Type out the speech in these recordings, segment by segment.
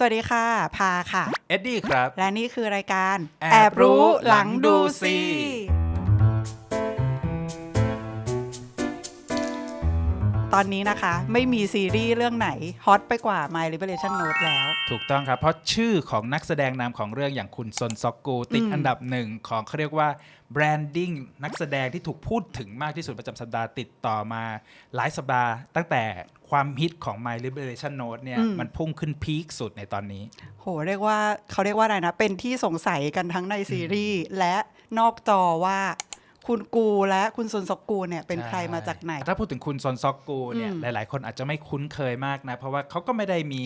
สวัสดีค่ะ พาค่ะ เอ็ดดี้ครับ และนี่คือรายการ แอบรู้หลังดูสิ ตอนนี้นะคะ ไม่มีซีรีส์เรื่องไหนฮอตไปกว่า My Liberation Note แล้ว ถูกต้องครับ เพราะชื่อของนักแสดงนำของเรื่องอย่างคุณซนซอกกูติดอืมอันดับหนึ่งของเขาเรียกว่าแบรนดิ้งนักแสดงที่ถูกพูดถึงมากที่สุดประจำสัปดาห์ติดต่อมาหลายสัปดาห์ ตั้งแต่ความฮิตของ My Liberation Note เนี่ยอืมมันพุ่งขึ้นพีคสุดในตอนนี้ โห เรียกว่าเขาเรียกว่าอะไรนะ เป็นที่สงสัยกันทั้งในซีรีส์และนอกจอว่า คุณกูและคุณซุนซอกกูเนี่ยเป็นใครมาจากไหน ถ้าพูดถึงคุณซอนซอกกูเนี่ยอืมหลาย ๆ คนอาจจะไม่คุ้นเคยมากนะ เพราะว่าเขาก็ไม่ได้มี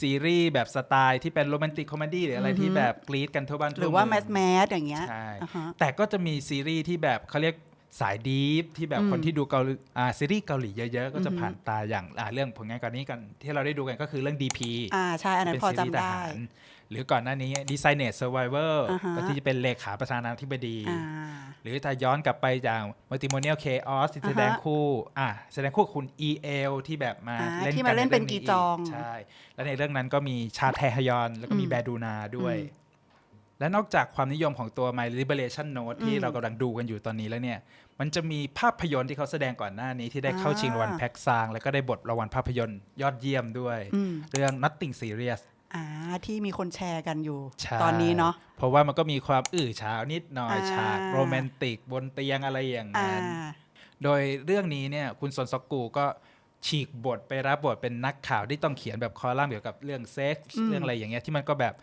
ซีรีส์แบบสไตล์ที่เป็นโรแมนติกคอมเมดี้หรืออะไรที่แบบกรี๊ดกันทั่วบ้านทั่วหรือว่าเมืแมองสแมสอย่างเงี้ยใช่อ่าฮะแต่ก็จะมีซีรีส์ที่แบบเขาเรียก สายดีฟที่แบบอืมคนที่ดูเกาหลีอ่าซีรีส์เกาหลีเยอะๆ ก็จะอือฮึผ่านตาอย่างอ่าเรื่องผลงานก่อนนี้กันที่เราได้ดูกันก็คือเรื่อง DP อ่าใช่ อันนั้นเป็นพอซีรีส์จำทได้หารหรือก่อนหน้านี้ Designet Survivor อ่าฮะก็ที่จะเป็นเลขาประธานาธิบดีอ่าหรือถ้าย้อนกลับไปจาก Matrimonial Chaos ที่อ่าฮะแสดงคู่อะแสดงคู่กับคุณ EL ที่แบบมาอ่าเล่นที่กัมาเล่นเป็นใกีจองใช่ แล้วในเรื่องนั้นก็มีชาแทฮยอน แล้วก็มีอืมแบดูนาด้วยอืม และนอกจากความนิยมของตัว My Liberation Note ที่อืมเรากำลังดูกันอยู่ตอนนี้แล้วเนี่ย มันจะมีภาพยนตร์ที่เขาแสดงก่อนหน้านี้ที่ได้เข้าอ่าชิงรางวัลแพ็กซาง แล้วก็ได้บทรางวัลภาพยนตร์ยอดเยี่ยมด้วยอืมเรื่อง Nothing Serious อ่าที่มีคนแชร์กันอยู่ใช่ตอนนี้เนาะเพราะว่ามันก็มีความอื้อฉาวนิดหน่อยอ่าฉากโรแมนติกบนเตียงอะไรอย่างอ่านั้น โดยเรื่องนี้เนี่ยคุณซอนซอกกูก็ฉีกบทไปรับบทเป็นนักข่าวที่ต้องเขียนแบบคอลัมน์เกี่ยวกับเรื่องเซ็กส์อืมเรื่องอะไรอย่างเงี้ยที่มันก็แบบ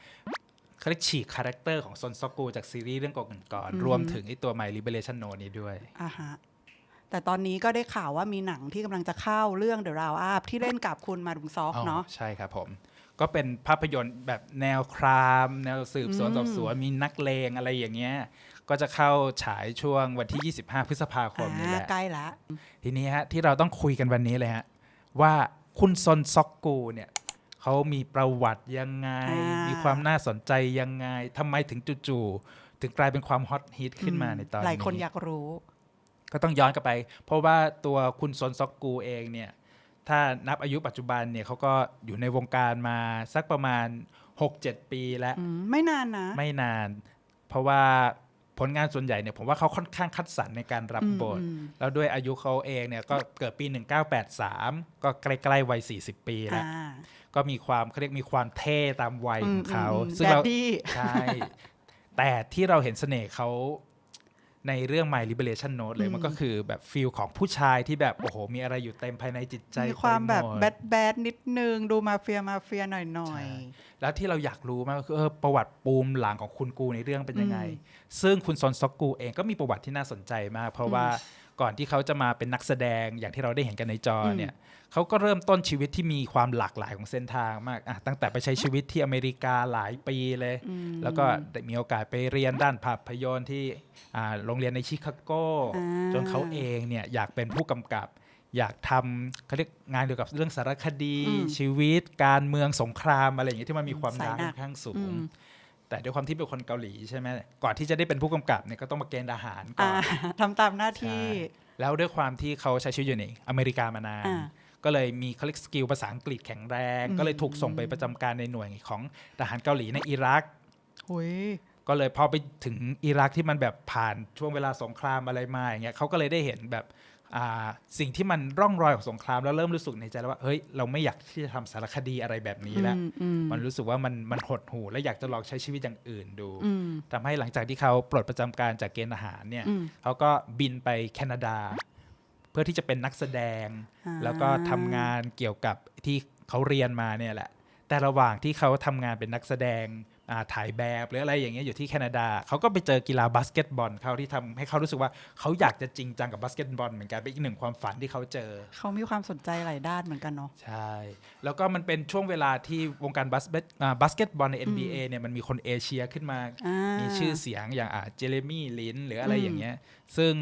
เขาเรียกฉีกคาแรคเตอร์ของซอนซอกกูจากซีรีส์เรื่องก่อนอืมๆรวมถึงไอตัว My Liberation Note นี้ด้วยอ่าฮะแต่ตอนนี้ก็ได้ข่าวว่ามีหนังที่กำลังจะเข้าเรื่อง The Round Up ที่เล่นกับคุณมาดุงซอกอ๋อเนาะใช่ครับผม ก็เป็นภาพยนตร์แบบแนวคราม แนวสืบสวนอืมสอบสวนมีนักเลงอะไรอย่างเงี้ยก็จะเข้าฉายช่วงวันที่ 25 พฤษภาคมนี่อ่าแหละใกล้ละทีนี้ฮะที่เราต้องคุยกันวันนี้เลยฮะว่าคุณซอนซอกกูเนี่ย เขามีประวัติยังไงอ่ามีมีความน่าสนใจยังไงทำไมถึงจู่ๆถึงกลายเป็นความฮอตฮิตขึ้นมาในตอนนี้ หลายคนอยากรู้ ก็ต้องย้อนกลับไป เพราะว่าตัวคุณซอนซอกกูเองเนี่ย ถ้านับอายุปัจจุบันเนี่ยเขาก็อยู่ในวงการมาสักประมาณ 6-7 ปีแล้วอืมไม่นานนะ ไม่นาน เพราะว่า ผลงานส่วนใหญ่เนี่ยผมว่าเขาค่อนข้างคัดสรรในการรับอืมบทอืมแล้วด้วยอายุเขาเองเนี่ยก็เกิดปี 1983 ก็ใกล้ๆวัย 40 ปีแล้วอ่าก็มีความเขาเรียกมีความเท่ตามวัยของเขาอืมอืมซึ่งเราแดดดี้ใช่แต่ที่เราเห็นเสน่ห์เขา ในเรื่อง My Liberation Note เลยอืมมันก็คือแบบฟีลของผู้ชายที่แบบโอ้โห มีอะไรอยู่เต็มภายในจิตใจมีความแบบเต็มหมดแบดแบดนิดนึง ดูมาเฟียมาเฟียหน่อยหน่อยใช่แล้วที่เราอยากรู้มากก็คือเออประวัติปูมหลังของคุณกูในเรื่องเป็นยังไงอืมซึ่งคุณซอนซอกกูเองก็มีประวัติที่น่าสนใจมาก เพราะว่า ก่อนที่เขาจะมาเป็นนักแสดงอย่างที่เราได้เห็นกันในจออมเนี่ยเขาก็เริ่มต้นชีวิตที่มีความหลากหลายของเส้นทางมากอะตั้งแต่ไปใช้ชีวิตที่อเมริกาหลายปีเลยอืมแล้วก็ได้มีโอกาสไปเรียนด้านภาพยนตร์ที่อ่าโรงเรียนในชิคาโกอ่าจนเขาเองเนี่ยอยากเป็นผู้กำกับอยากทำเขาเรียกงานเกี่ยวกับเรื่องสารคดีอืมชีวิต การเมืองสงครามอะไรอย่างเงี้ยที่มันมีความสายดาร์กหนัค่อกนข้างสูอืงม แต่ด้วยความที่เป็นคนเกาหลีใช่ไหมก่อนที่จะได้เป็นผู้กำกับเนี่ยก็ต้องมาเกณฑ์ทหารก่อ่าอนทำตามหน้าที่ใช่แล้วด้วยความที่เขาใช้ชีวิตอยู่ในอเมริกามานานอ่าก็เลยมีเขาเรียกสกิลภาษาอังกฤษแข็งแรงอืมก็เลยถูกส่งไปประจำการในหน่วยของทหารเกาหลีในอิรักหุยก็เลยพอไปถึงอิรักที่มันแบบผ่านช่วงเวลาสงครามอะไรมาอย่างเงี้ยเขาก็เลยได้เห็นแบบอ่า สิ่งที่มันร่องรอยของสงครามแล้วเริ่มรู้สึกในใจแล้วว่าเฮ้ยเราไม่อยากที่จะทำสารคดีอะไรแบบนี้แล้วอืมอืมมันรู้สึกว่ามันมันหดหู่และอยากจะลองใช้ชีวิตอย่างอื่นดูอืมทำให้หลังจากที่เขาปลดประจำการจากเกณฑ์ทหารเนี่ยอืมเขาก็บินไปแคนาดา เพื่อที่จะเป็นนักแสดงอ่าแล้วก็ทำงานเกี่ยวกับที่เขาเรียนมาเนี่ยแหละ แต่ระหว่างที่เขาทำงานเป็นนักแสดงอ่าถ่ายแบบหรืออะไรอย่างเงี้ยอยู่ที่แคนาดาเขาก็ไปเจอกีฬาบาสเกตบอลเขาที่ทำให้เขารู้สึกว่าเขาอยากจะจริงจังกับบาสเกตบอลเหมือนกันเป็นอีกหนึ่งความฝันที่เขาเจอ เขามีความสนใจหลายด้านเหมือนกันเนาะใช่ แล้วก็มันเป็นช่วงเวลาที่วงการบาสเกตอ่าบาสเกตบอลใน NBA เนี่ยมันมีคนเอเชียขึ้นมาอ่ามีชื่อเสียงอย่างอ่าเจเรมี่ลินหรืออะไรอืมอย่างเงี้ยซึ่ง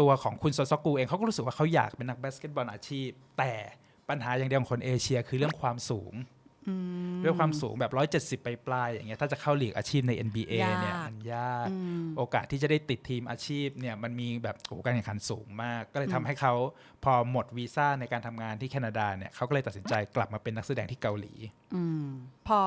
ตัวของคุณซอซอกูเองเขาก็รู้สึกว่าเขาอยากเป็นนักบาสเกตบอลอาชีพ แต่ปัญหาอย่างเดียวของคนเอเชียคือเรื่องความสูงอืม ด้วยความสูงแบบ 170 ไปปลายๆอย่างเงี้ยถ้าจะเข้าลีกอาชีพใน NBA ยากเนี่ยมันยากอืมโอกาสที่จะได้ติดทีมอาชีพเนี่ยมันมีแบบโอ้โหการแข่งขันสูงมาก ก็เลยทำให้เขาพอหมดวีซ่าในการทำงานที่แคนาดาเนี่ยเขาก็เลยตัดสินใจกลับมาเป็นนักแสดงที่เกาหลีอืมพอ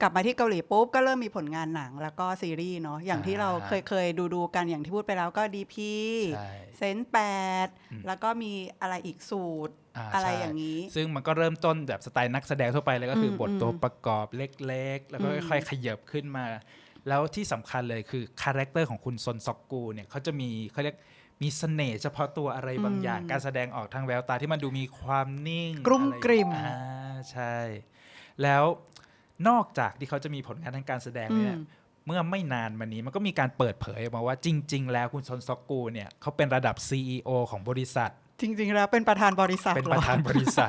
กลับมาที่เกาหลีปุ๊บก็เริ่มมีผลงานหนังแล้วก็ซีรีส์เนาะอย่างที่อ่าเราเคยเคยดูดูๆกันอย่างที่พูดไปแล้วก็ดีพีใช่เซนแปดอืมแล้วก็มีอะไรอีกสูตรอ่าอะไรใช่อย่างนี้ ซึ่งมันก็เริ่มต้นแบบสไตล์นักแสดงทั่วไปเลยก็คืออมบทตัวอืมประกอบเล็กๆ แล้วก็อืมค่อยๆขยับขึ้นมา แล้วที่สำคัญเลยคือคาแรคเตอร์ของคุณซอนซอกกูเนี่ยเขาจะมีเขาเรียกมีเสน่ห์เฉพาะตัวอะไรบางอย่าง การแสดงออกทางแววตาที่มันดูมีความนิ่งกรุ่มอะไรกริ่มอ่าใช่ แล้ว นอกจากที่เขาจะมีผลงานทางการแสดงเนี่ยอืมเมื่อไม่นานมานี้มันก็มีการเปิดเผยออกมาว่าจริง ๆ แล้วคุณซอนซอกกูเนี่ยเขาเป็นระดับ CEO ของบริษัท จริง ๆ แล้วเป็นประธานบริษัทเป็นหปรอระธานบริษัท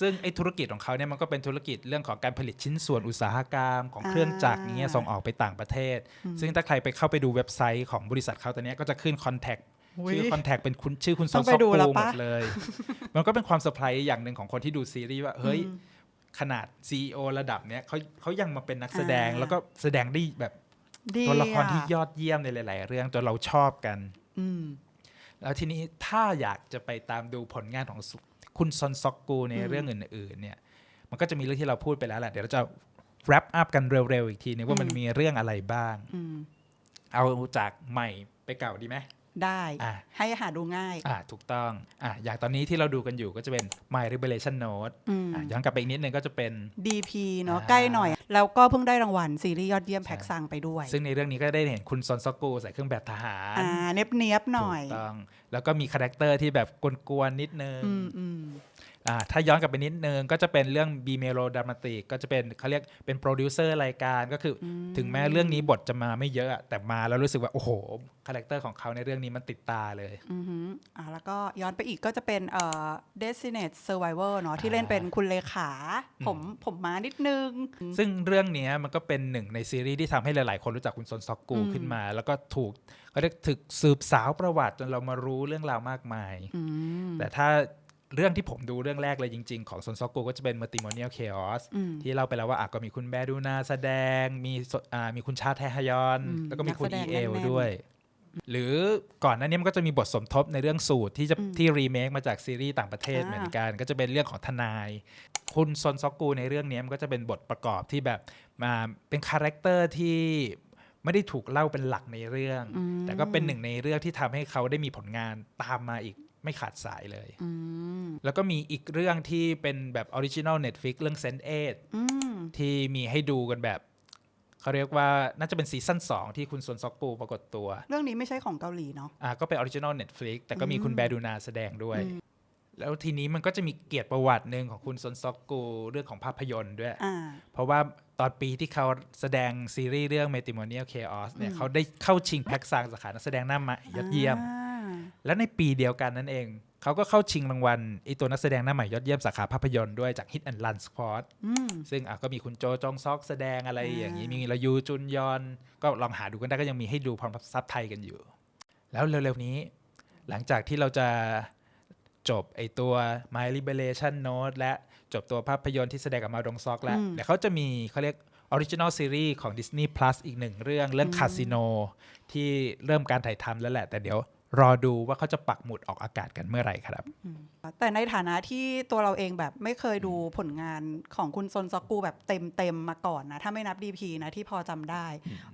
ซึ่งไอ้ธุรกิจของเขาเนี่ยมันก็เป็นธุรกิจเรื่องของการผลิตชิ้นส่วนอุตสาหกรรม ของเครื่องจักรอ่าอย่างเงี้ยส่งออกไปต่างประเทศ ซึ่งถ้าใครไปเข้าไปดูเว็บไซต์ของบริษัทเขาตอนเนี้ยก็จะขึ้นคอนแทคอุ๊ยชื่อคอนแทคเป็นคุณชื่อคุณซต้ออนงไปซอกดูกูแล้วหมปะดเลย มันก็เป็นความเซอร์ไพรส์อย่างหนึ่งของคนที่ดูซีรีส์ว่าเฮ้ย ขนาด CEO ระดับเนี้ยเขาเขายังมาเป็นนักแสดงอ่า แล้วก็แสดงได้แบบดีตัวละครที่อะยอดเยี่ยมในหลาย ๆ เรื่องจนเราชอบกัน อืม แล้วทีนี้ถ้าอยากจะไปตามดูผลงานของสุคุณซอนซอกกูในอืมเรื่องอื่น ๆ เนี่ย มันก็จะมีเรื่องที่เราพูดไปแล้วแหละ เดี๋ยวเราจะ wrap up กันเร็ว ๆ อีกทีนึงว่ามันมีเรื่องอะไรบ้าง อืม เอาจากใหม่ไปเก่าดีไหม ได้อะให้หาดูง่ายอ่าถูกต้องอะอย่างตอนนี้ที่เราดูกันอยู่ก็จะเป็น My Revelation Note อืมอะย้อนกลับไปอีกนิดนึงก็จะเป็น DP เนาะอ่าใกล้หน่อย แล้วก็เพิ่งได้รางวัลซีรีส์ยอดเยี่ยมแพ็กซังไปด้วย ซึ่งในเรื่องนี้ก็ได้เห็นคุณซอนซอกกูใส่เครื่องแบบทหารอ่าเนียบเนียบๆหน่อยถูกต้องแล้วก็มีคาแรคเตอร์ที่แบบกวนๆนิดนึงอืมอืมอ่า ถ้าย้อนกลับไปนิดนึงก็จะเป็นเรื่อง B Melo Dramatic ก็จะเป็นเขาเรียกเป็นโปรดิวเซอร์รายการก็คืออถึงแม้เรื่องนี้บทจะมาไม่เยอะอะแต่มาแล้วรู้สึกว่า โอ้โหคาแรคเตอร์ของเขาในเรื่องนี้มันติดตาเลยอือหืออ่าแล้วก็ย้อนไปอีกก็จะเป็นเอ่อ Destinate Survivor เนาะที่เล่นเป็นคุณเลขาผมผมมานิดนึง ซึ่งเรื่องเนี้ยมันก็เป็นหนึ่งในซีรีส์ที่ทำให้หลาย ๆ คนรู้จักคุณซอนซอกกูอืมขึ้นมา แล้วก็ถูกเขาเรียกถึกสืบสาวประวัติจนเรามารู้เรื่องราวมากมายอืมแต่ถ้า เรื่องที่ผมดูเรื่องแรกเลยจริง ๆ ของซอนซอกกูก็จะเป็น Matrimonial Chaos อืมที่เล่าไปแล้วว่าอะก็มีคุณแบดูนาแสดง มีสอ่ามีคุณชาแทฮยอนอืมแล้วก็มีคุณนัอีกแสดงเอลแน่นๆด้วย หรือก่อนหน้านี้มันก็จะมีบทสมทบในเรื่องสูตรที่จะอืมที่รีเมคมาจากซีรีส์ต่างประเทศอ่าเหมือนกันก็จะเป็นเรื่องของทนาย คุณซอนซอกกูในเรื่องนี้มันก็จะเป็นบทประกอบที่แบบมาเป็นคาแรคเตอร์ที่ไม่ได้ถูกเล่าเป็นหลักในเรื่องอืมแต่ก็เป็นหนึ่งในเรื่องที่ทำให้เขาได้มีผลงานตามมาอีกไม่ขาดสายเลย อืม แล้วก็มีอีกเรื่องที่เป็นแบบออริจิน l Netflix เรื่อง Sense 8อืมที่มีให้ดูกันแบบ เขาเรียกว่าน่าจะเป็นซีซั่น2 ที่คุณซอนซอกกูปรากฏตัว เรื่องนี้ไม่ใช่ของเกาหลีเนาะอ่าก็เป็นออริจิน l Netflix แต่ก็มีคุณอืมแบดูนาแสดงด้วยอืมแล้วทีนี้มันก็จะมีเกียรติประวัติหนึ่งของคุณซอนซอกกูเรื่องของภาพยนตร์ด้วยอ่าเพราะว่าตอนปีที่เขาแสดงซีรีส์เรื่อง Matrimonial Chaos เนี่ยอืมเขาได้เข้าชิงแพ็กซังสาขานักแสดงหน้าใหม่ยอดเยี่ยมอ่าและในปีเดียวกันนั่นเอง เขาก็เข้าชิงรางวัลไอตัวนักแสดงหน้าใหม่ยอดเยี่ยมสาขาภาพยนตร์ด้วยจาก Hit and Run Sport อืมซึ่งอะก็มีคุณโจจองซอกแสดงอะไรอ่าอย่างนี้ มีระยูจุนยอน ก็ลองหาดูกันได้ก็ยังมีให้ดูพร้อมซับไทยกันอยู่ แล้วเร็วๆนี้ หลังจากที่เราจะจบไอตัว My Liberation Note และจบตัวภาพยนตร์ที่แสดงกับมาดงซอกแล้วอืมเดี๋ยวเขาจะมีเขาเรียกออริจิน l ลซีรีส์ของ Disney Plus อีกหนึ่งเรื่องเรื่องคาสิโนที่เริ่มการถ่ายทำแล้วแหละ แต่เดี๋ยว รอดูว่าเขาจะปักหมุดออกอากาศกันเมื่อไหร่ครับ แต่ในฐานะที่ตัวเราเองแบบไม่เคยดูผลงานของคุณซอนซอกกูแบบเต็มเต็มๆมาก่อนนะ ถ้าไม่นับ DP นะที่พอจำได้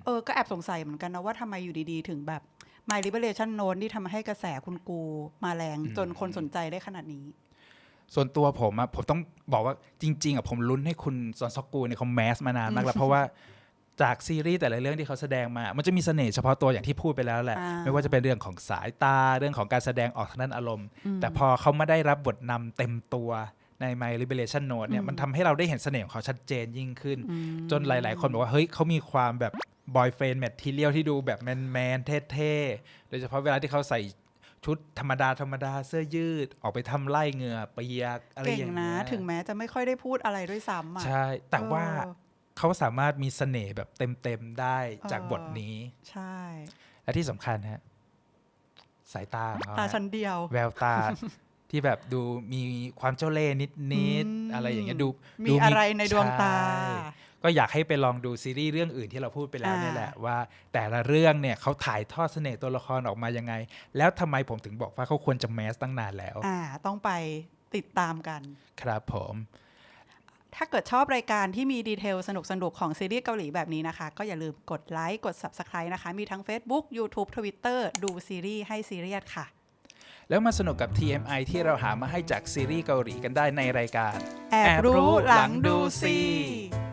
เออ ก็แอบสงสัยเหมือนกันนะว่าทำไมอยู่ดีๆ ถึงแบบ My Liberation Note ที่ทำให้กระแสคุณกูมาแรงอืมจนคนสนใจได้ขนาดนี้ ส่วนตัวผมอะผมต้องบอกว่าจริง ๆอะผมลุ้นให้คุณซอนซอกกูเนี่ยเขาแมสมานานมากแล้วเพราะว่า จากซีรีส์แต่ละเรื่องที่เขาแสดงมา มันจะมีเสน่ห์เฉพาะตัวอย่างที่พูดไปแล้วแหละอ่าไม่ว่าจะเป็นเรื่องของสายตา เรื่องของการแสดงออกทางด้านอารมณ์ แต่พอเขามาได้รับบทนำเต็มตัวใน My Liberation Note เนี่ย มันทำให้เราได้เห็นเสน่ห์ของเขาชัดเจนยิ่งขึ้น จนหลาย ๆ คนบอกว่า เฮ้ยเขามีความแบบบอยเฟรน d แมททีเรียลที่ดูแบบแมนแมนๆเท่ๆ โดยเฉพาะเวลาที่เขาใส่ชุดธรรมดาธรรมดาเสื้อยืดออกไปทำไล่เหงื่อเปียกอะไรเก่อย่างงนะเงี้ยถึงแม้จะไม่ค่อยได้พูดอะไรด้วยซ้ำอะใช่ แต่ว่า เออเขาสามารถมีเสน่ห์แบบเต็มๆได้จากเออบทนี้ ใช่ และที่สำคัญฮะสายตาของเขาตาฮะชั้นเดียว แววตาที่แบบดูมีความเจ้าเล่ห์นิดอืมๆอะไรอย่างเงี้ยดูมีดูอะไรในดวงตาใช่ก็อยากให้ไปลองดูซีรีส์เรื่องอื่นที่เราพูดไปแล้วอ่าเนี่ยแหละว่าแต่ละเรื่องเนี่ยเขาถ่ายทอดเสน่ห์ตัวละครออกมายังไง แล้วทำไมผมถึงบอกว่าเขาควรจะแมสตั้งนานแล้ว อ่า ต้องไปติดตามกัน ครับผม ถ้าเกิดชอบรายการที่มีดีเทลสนุกๆของซีรีส์เกาหลีแบบนี้นะคะ ก็อย่าลืมกดไลค์กด Subscribe นะคะ มีทั้ง Facebook YouTube Twitter ดูซีรีส์ให้ซีเรียสค่ะ แล้วมาสนุกกับ TMI ที่เราหามาให้จากซีรีส์เกาหลีกันได้ในรายการ แอบรู้หลังดูซีซี